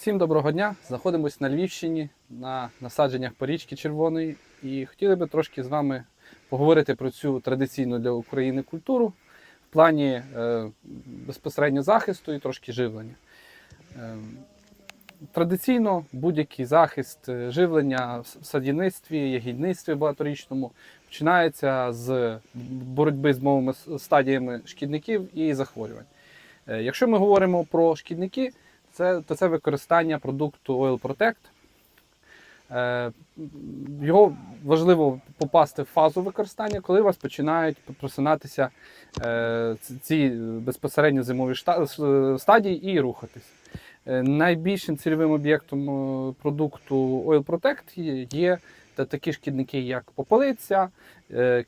Всім доброго дня! Знаходимося на Львівщині на насадженнях порічки червоної і хотіли би трошки з вами поговорити про цю традиційну для України культуру в плані е, безпосередньо захисту і трошки живлення. Е, традиційно будь-який захист е, живлення в садівництві, ягідництві багаторічному починається з боротьби з мовими стадіями шкідників і захворювань. Е, Якщо ми говоримо про шкідники, це, то це використання продукту Oil Protect. Е, Його важливо попасти в фазу використання, коли у вас починають просинатися е, ці безпосередньо зимові стадії і рухатись. Е, Найбільшим цільовим об'єктом продукту Oil Protect є- є та такі шкідники, як попелиця,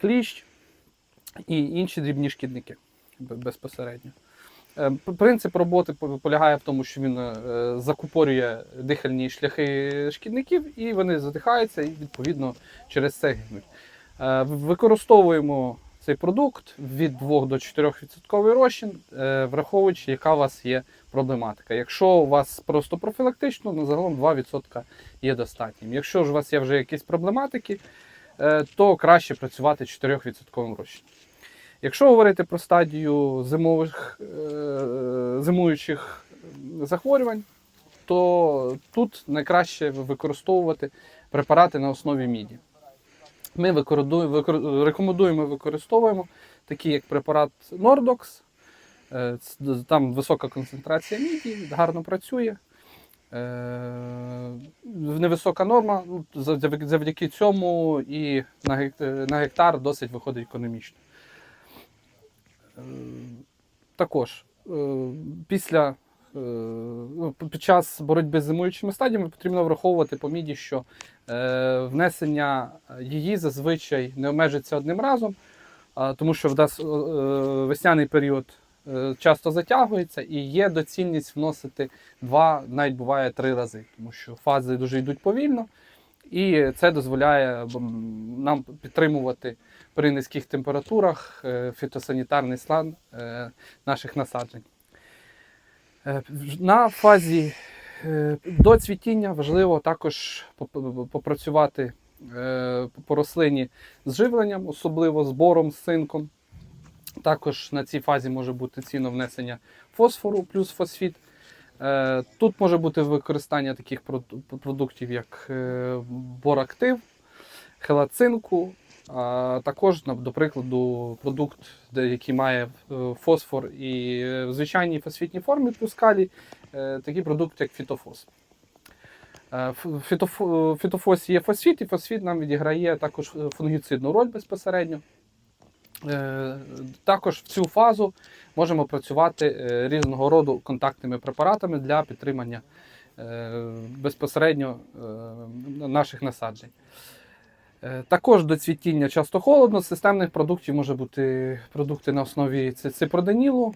кліщ і інші дрібні шкідники безпосередньо. Е, Принцип роботи полягає в тому, що він е, закупорює дихальні шляхи шкідників, і вони задихаються, і відповідно через це гинуть. Е, Використовуємо цей продукт від 2 до 4% розчин, враховуючи, яка у вас є проблематика. Якщо у вас просто профілактично, ну загалом 2% є достатнім. Якщо ж у вас є вже якісь проблематики, то краще працювати 4% розчином. Якщо говорити про стадію зимових, е, зимуючих захворювань, то тут найкраще використовувати препарати на основі міді. Ми рекомендуємо використовуємо такі як препарат Nordox. Е, Там висока концентрація міді, гарно працює. Е, Невисока норма, ну, завдяки цьому і на гектар досить виходить економічно. Е, Також е, після е, ну, під час боротьби з зимуючими стадіями потрібно враховувати по міді, що е, внесення її зазвичай не обмежиться одним разом, тому що весняний період часто затягується і є доцільність вносити два, навіть буває три рази, тому що фази дуже йдуть повільно, і це дозволяє нам підтримувати при низьких температурах е, фітосанітарний стан е, наших насаджень. Е, На фазі до цвітіння важливо також попрацювати по рослині з живленням, особливо збором з цинком. Також на цій фазі може бути цінно внесення фосфору плюс фосфіт. Е, Тут може бути використання таких продуктів, як е, борактив, хелацинку, а також, до прикладу, продукт, який має е, фосфор і в звичайній фосфітній формі плюс калій, такий продукт, як фітофос. Ф- фітофо- В фітофосі є фосфіт, і фосфіт нам відіграє також фунгіцидну роль безпосередньо. Е, Також в цю фазу можемо працювати е, різного роду контактними препаратами для підтримання е, безпосередньо наших насаджень. Також до цвітіння часто холодно. З системних продуктів може бути продукти на основі ци- ципроденілу.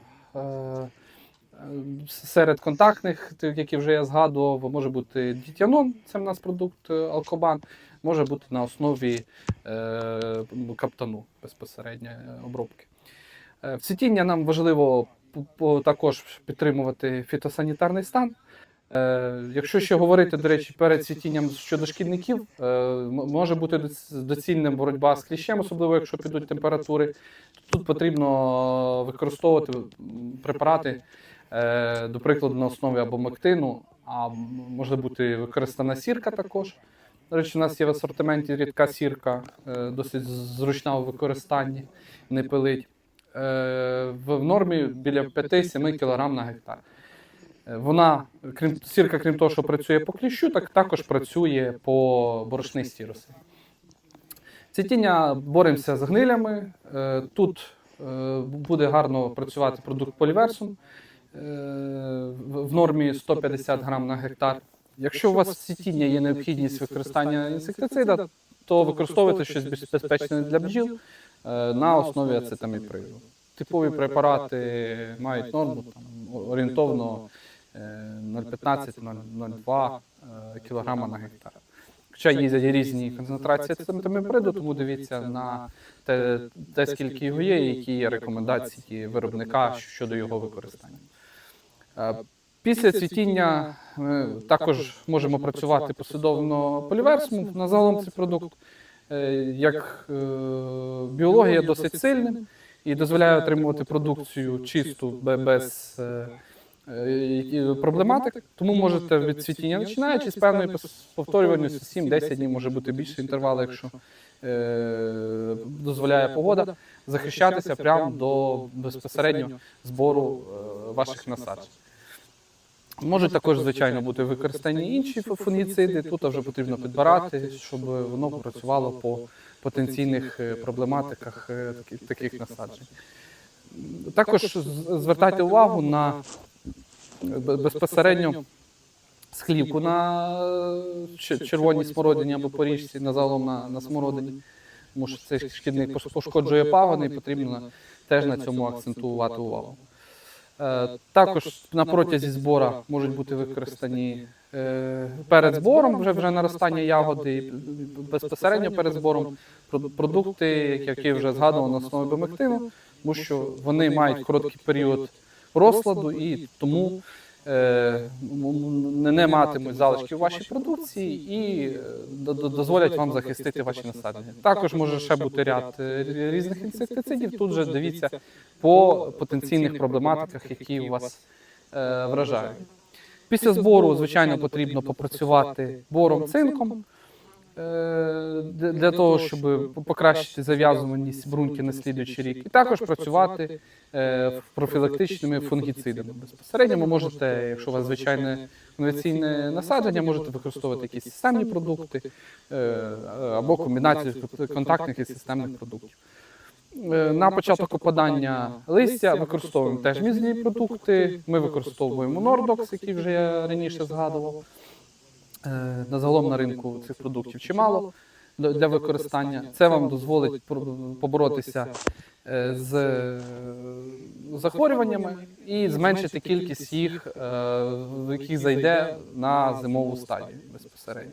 Е, Серед контактних, які вже я згадував, може бути дітянон, це в нас продукт е, Алкобан, може бути на основі е, каптану безпосередньо обробки. В нам важливо також підтримувати фітосанітарний стан. Е, Якщо ще говорити, до речі, перед цвітінням щодо шкідників, е, може бути доцільним боротьба з кліщем, особливо якщо підуть температури. Тут потрібно використовувати препарати, до прикладу, на основі або мектину, а може бути використана сірка також. До речі, у нас є в асортименті рідка сірка, е, досить зручна у використанні, не пилить. Е, В нормі біля 5-7 кг на гектар. Е, Вона, крім сірка, крім того, що працює по кліщу, так також працює по борошнистій рослині. Цвітіння боремося з гнилями. Е, Тут е, буде гарно працювати продукт поліверсум е, в в нормі 150 грам на гектар. Якщо у вас в цвітіння є необхідність використання інсектицида, то використовуйте щось більш безпечне для бджіл е, на основі ацетаміприду. Типові препарати мають норму там, орієнтовно е, 0,15-0,02 е, кг на гектар. Хоча є різні концентрації ацетаміприду, тому дивіться на те, те, скільки його є, які є рекомендації виробника щодо його використання. Е, Після цвітіння ми також можемо працювати послідовно поліверсом. На загалом цей продукт, е, як е, біологія, досить сильним і дозволяє отримувати продукцію чисту без е, е, проблематик. Тому можете від цвітіння починаючи з певною пос- повторюваністю 7-10 днів може бути більше інтервал, якщо е, дозволяє погода, захищатися прямо до безпосередньо збору е, ваших насаджень. Можуть також, звичайно, бути використані інші фу- фунгіциди. Тут вже потрібно підбирати, щоб воно працювало по потенційних е, проблематиках е, таких насаджень. Також звертайте увагу на е, безпосередньо схлівку на е, червоній смородині або поріжці, на загалом на, на смородині. Тому що цей шкідник пошкоджує пагони і потрібно теж на цьому акцентувати увагу. Е, Також на протязі збору можуть бути використані е, перед збором вже, вже наростання ягоди, і безпосередньо перед збором продукти, які вже згадували на основі бемектину, тому що вони мають короткий період розкладу і тому е, не, не матимуть залишків вашій продукції і е, до- дозволять вам захистити ваші насадження. Також може ще бути ряд е, різних інсектицидів. Тут же дивіться по потенційних проблематиках, які у вас е, вражають. Після збору, звичайно, потрібно попрацювати бором цинком е, для для того, щоб покращити зав'язуваність бруньки на слідуючий рік, і також працювати е, профілактичними фунгіцидами. Безпосередньо ви можете, якщо у вас звичайне конвенційне насадження, можете використовувати якісь системні продукти е, або комбінацію контактних і системних продуктів. Е, На початок опадання листя використовуємо теж мізні продукти. Ми використовуємо Nordox, який вже я раніше згадував. Е, На загалом на ринку цих продуктів чимало для використання. Це вам дозволить поборотися е, з е, захворюваннями і зменшити кількість їх, е, в які зайде на зимову стадію безпосередньо.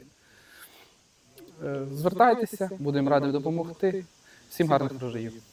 Е, Звертайтеся, будемо раді допомогти. Всім гарних врожаїв.